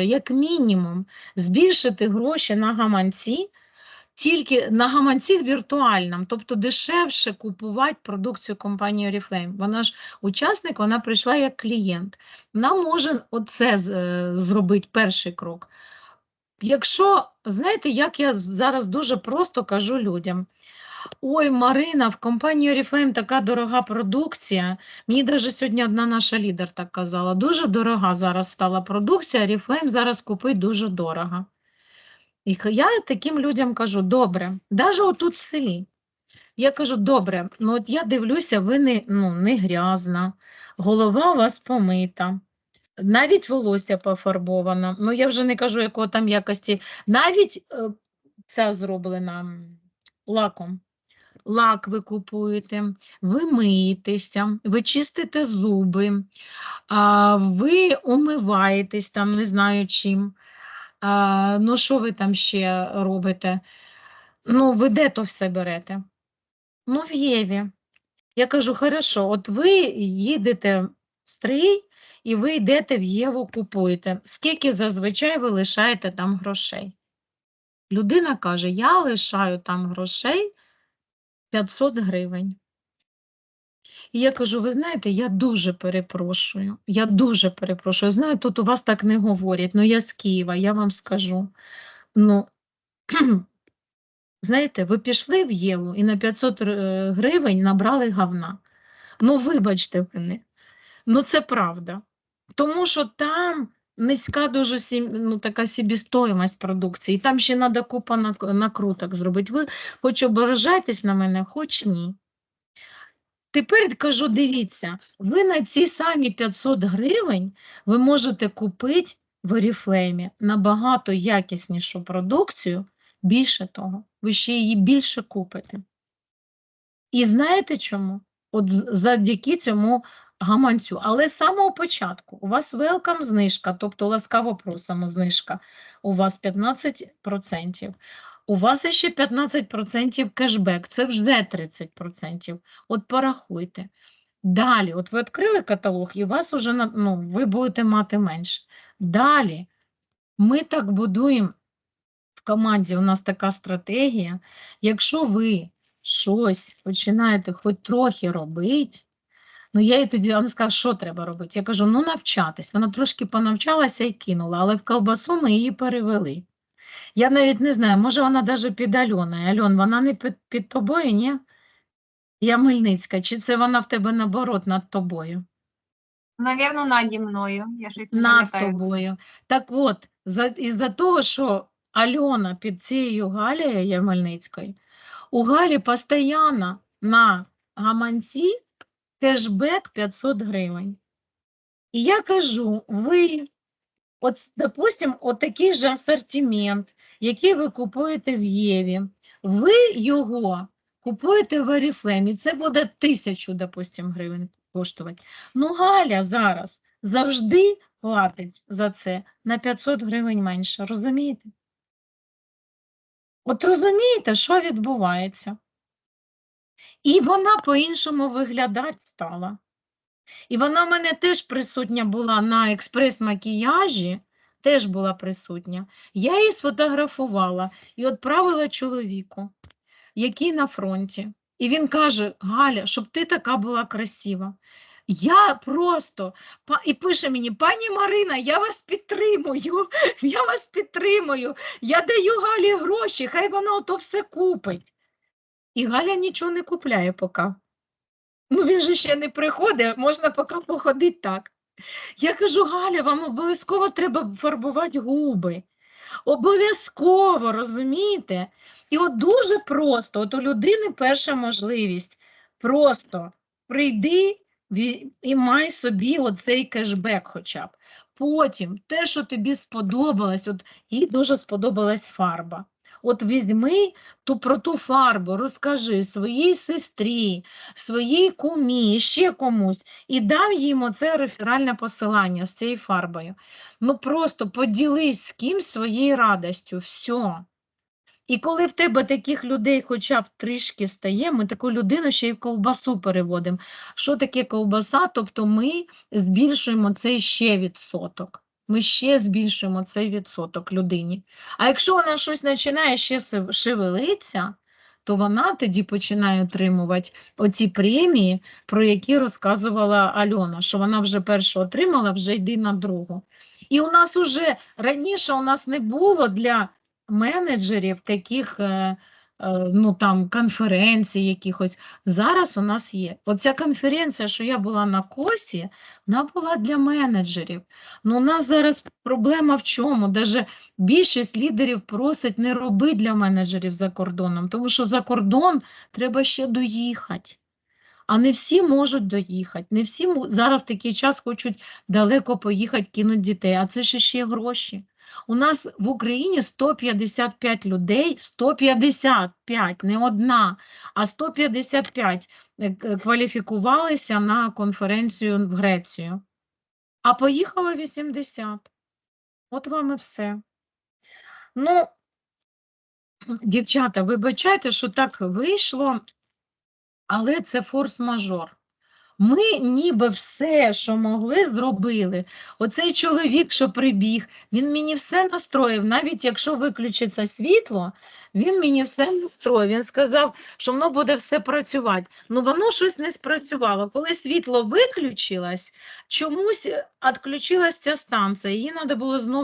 як мінімум збільшити гроші на гаманці, тільки на гаманці віртуальному, тобто дешевше купувати продукцію компанії Oriflame. Вона ж учасник, вона прийшла як клієнт. Вона може оце е, зробити перший крок. Якщо, знаєте, як я зараз дуже просто кажу людям. Ой, Марина, в компанії Oriflame така дорога продукція. Мені навіть сьогодні одна наша лідер так казала. Дуже дорога зараз стала продукція, Oriflame зараз купить дуже дорого. І я таким людям кажу: добре, навіть отут в селі. Я кажу, добре, ну от я дивлюся, ви не, ну, не грязна, голова у вас помита, навіть волосся пофарбовано. Ну, я вже не кажу, якого там якості. Навіть е, ця зроблена лаком. Лак ви купуєте, ви миєтеся, ви чистите зуби, ви умиваєтесь там, не знаю чим. Ну, що ви там ще робите? Ну, ви де то все берете? Ну, в Єві. Я кажу, хорошо, от ви їдете в стрій і ви йдете в Єву купуєте. Скільки зазвичай ви лишаєте там грошей? Людина каже, я лишаю там грошей 500 гривень. І я кажу, ви знаєте, я дуже перепрошую, я дуже перепрошую. Знаю, тут у вас так не говорять, ну я з Києва, я вам скажу. Ну, знаєте, ви пішли в Єву і на 500 гривень набрали гавна. Ну, вибачте мене, ну це правда. Тому що там низька дуже ну, така собівартість продукції, і там ще треба купа накруток зробити. Ви хоч ображаєтесь на мене, хоч ні. Тепер кажу, дивіться, ви на ці самі 500 гривень ви можете купити в Oriflame набагато якіснішу продукцію, більше того, ви ще її більше купите. І знаєте чому? От завдяки цьому гаманцю. Але з самого початку у вас welcome знижка, тобто ласкаво просимо знижка, у вас 15%. У вас ще 15% кешбек, це вже 30%. От порахуйте. Далі, от ви відкрили каталог, і вас вже ну, ви будете мати менше. Далі, ми так будуємо в команді, у нас така стратегія. Якщо ви щось починаєте хоч трохи робити, ну я їй тоді вона сказала, що треба робити. Я кажу, ну навчатись. Вона трошки понавчалася і кинула, але в колбасу ми її перевели. Я навіть не знаю, може вона навіть під Альоною. Альон, вона не під, під тобою, ні? Я Мельницька, чи це вона в тебе наоборот над тобою? Навірно, наді мною. Я щось не Над пам'ятаю. тобою. Так от, за, із-за того, що Альона під цією Галією Ямельницькою, у Галі постійно на гаманці кешбек 500 гривень. І я кажу, ви, от, допустим, от такий же асортимент, який ви купуєте в Єві, ви його купуєте в Oriflame, це буде тисячу, допустим, гривень коштувати. Ну, Галя зараз завжди платить за це на 500 гривень менше, розумієте? От розумієте, що відбувається? І вона по-іншому виглядати стала. І вона в мене теж присутня була на експрес-макіяжі, теж була присутня. Я її сфотографувала і відправила чоловіку, який на фронті. І він каже: Галя, щоб ти така була красива. Я просто і пише мені, пані Марина, я вас підтримую, я вас підтримую, я даю Галі гроші, хай вона ото все купить. І Галя нічого не купляє поки. Ну він же ще не приходить, можна поки походити так. Я кажу, Галя, вам обов'язково треба фарбувати губи. Обов'язково, розумієте? І от дуже просто, от у людини перша можливість. Просто прийди і май собі оцей кешбек хоча б. Потім те, що тобі сподобалось, от їй дуже сподобалась фарба. От візьми ту про ту фарбу, розкажи своїй сестрі, своїй кумі, ще комусь, і дам їм оце реферальне посилання з цією фарбою. Ну просто поділись з кимсь своєю радістю, все. І коли в тебе таких людей хоча б трішки стає, ми таку людину ще й в ковбасу переводимо. Що таке ковбаса? Тобто ми збільшуємо цей ще відсоток. Ми ще збільшуємо цей відсоток людині. А якщо вона щось починає ще шевелитися, то вона тоді починає отримувати оці премії, про які розказувала Альона, що вона вже першу отримала, вже йди на другу. І у нас уже раніше у нас не було для менеджерів таких е, ну, там, конференцій якихось. Зараз у нас є. Оця конференція, що я була на косі, вона була для менеджерів. Ну, у нас зараз проблема в чому? Даже більшість лідерів просить не робити для менеджерів за кордоном, тому що за кордон треба ще доїхати. А не всі можуть доїхати, не всі зараз в такий час хочуть далеко поїхати, кинуть дітей, а це ж ще гроші. У нас в Україні 155 людей, 155, не одна, а 155 е, кваліфікувалися на конференцію в Грецію, а поїхало 80. От вам і все. Ну, дівчата, вибачайте, що так вийшло, але це форс-мажор. Ми ніби все, що могли, зробили. Оцей чоловік, що прибіг, він мені все настроїв. Навіть якщо виключиться світло, він мені все настроїв. Він сказав, що воно буде все працювати. Ну воно щось не спрацювало. Коли світло виключилось, чомусь відключилася ця станція. Її треба було знову